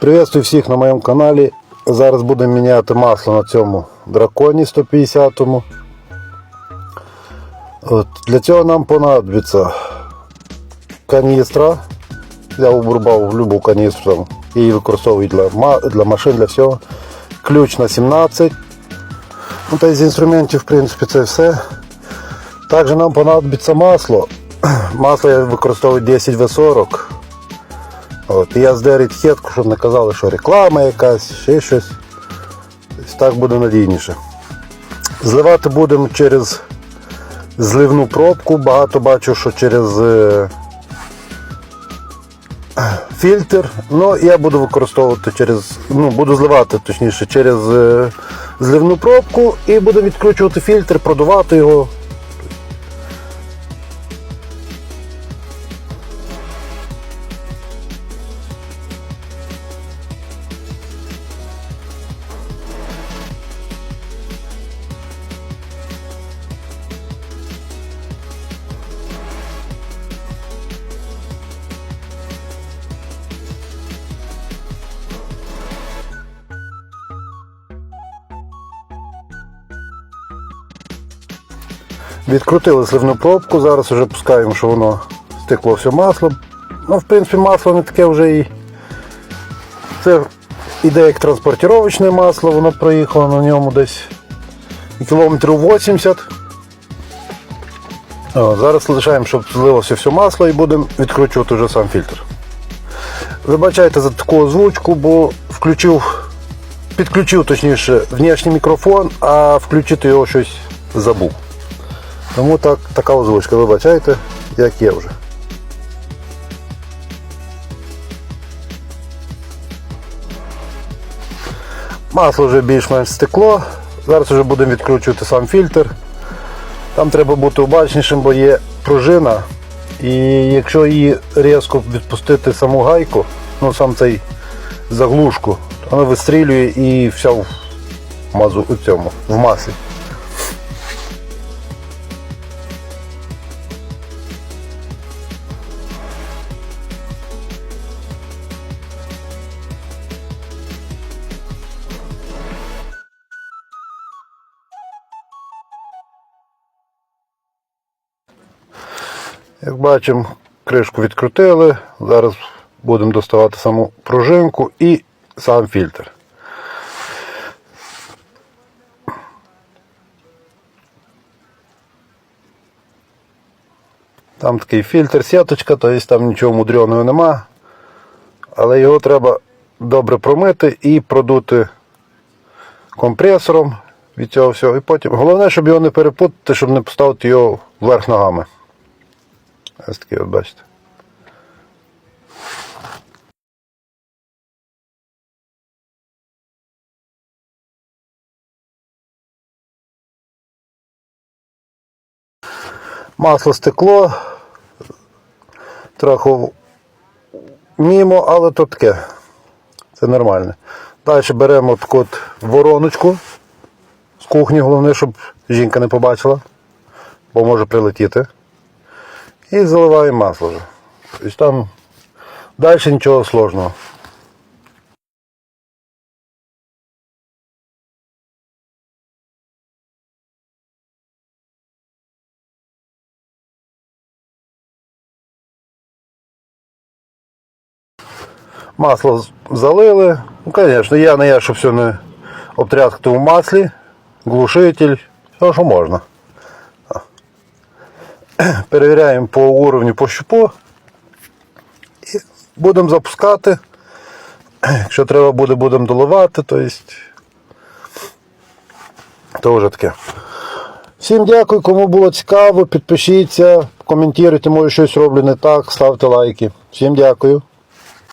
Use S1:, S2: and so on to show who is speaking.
S1: Приветствую всіх на моєму каналі. Зараз будемо міняти масло на цьому драконі 150-му. От, для цього нам понадобиться каністра. Я обрубав в любу каністру, її використовують для, для машин, для всього. Ключ на 17. Ну, та з інструментів, в принципі, це все. Також нам понадобиться масло. Масло я використовую 10В40. От, я здерить хетку, щоб не казали, що реклама якась, ще щось. Ось так буде надійніше. Зливати будемо через зливну пробку. Багато бачу, що через е, фільтр. Ну, я буду використовувати через, ну, буду зливати точніше через е, зливну пробку і буду відкручувати фільтр, продувати його. Відкрутили сливну пробку, зараз вже пускаємо, що воно стекло все маслом. Ну, в принципі, масло не таке вже і. Це іде як транспортировочне масло, воно проїхало на ньому десь кілометрів 80. О, зараз лишаємо, щоб злилося все масло і будемо відкручувати вже сам фільтр. Вибачайте за таку озвучку, бо включив, підключив точніше внешній мікрофон, а включити його щось забув. Тому так, така озвучка, вибачайте, як є вже. Масло вже більш-менш стекло. Зараз вже будемо відкручувати сам фільтр. Там треба бути обачнішим, бо є пружина. І якщо її різко відпустити саму гайку, ну сам цей заглушку, то вона вистрілює і вся в мазу у цьому, в маслі. Як бачимо, кришку відкрутили. Зараз будемо доставати саму пружинку і сам фільтр. Там такий фільтр сіточка, тобто там нічого мудреного нема. Але його треба добре промити і продути компресором від цього всього. І потім. Головне, щоб його не перепутати, щоб не поставити його вверх ногами. Ось такий от бачите. Масло стекло. Трохи мімо, але то таке. Це нормально. Далі беремо таку от вороночку з кухні, головне, щоб жінка не побачила, бо може прилетіти. І заливаємо масло вже. Тобто там далі нічого сложного. Масло з- залили. Ну, звісно, я не я, щоб все не обтряскати в маслі. Глушитель, все, що можна. Перевіряємо по уровню по щупу. І будемо запускати. Якщо треба буде, будемо доливати, то есть, то вже таке. Всім дякую, кому було цікаво, підпишіться, коментуйте, може щось роблю не так, ставте лайки. Всім дякую.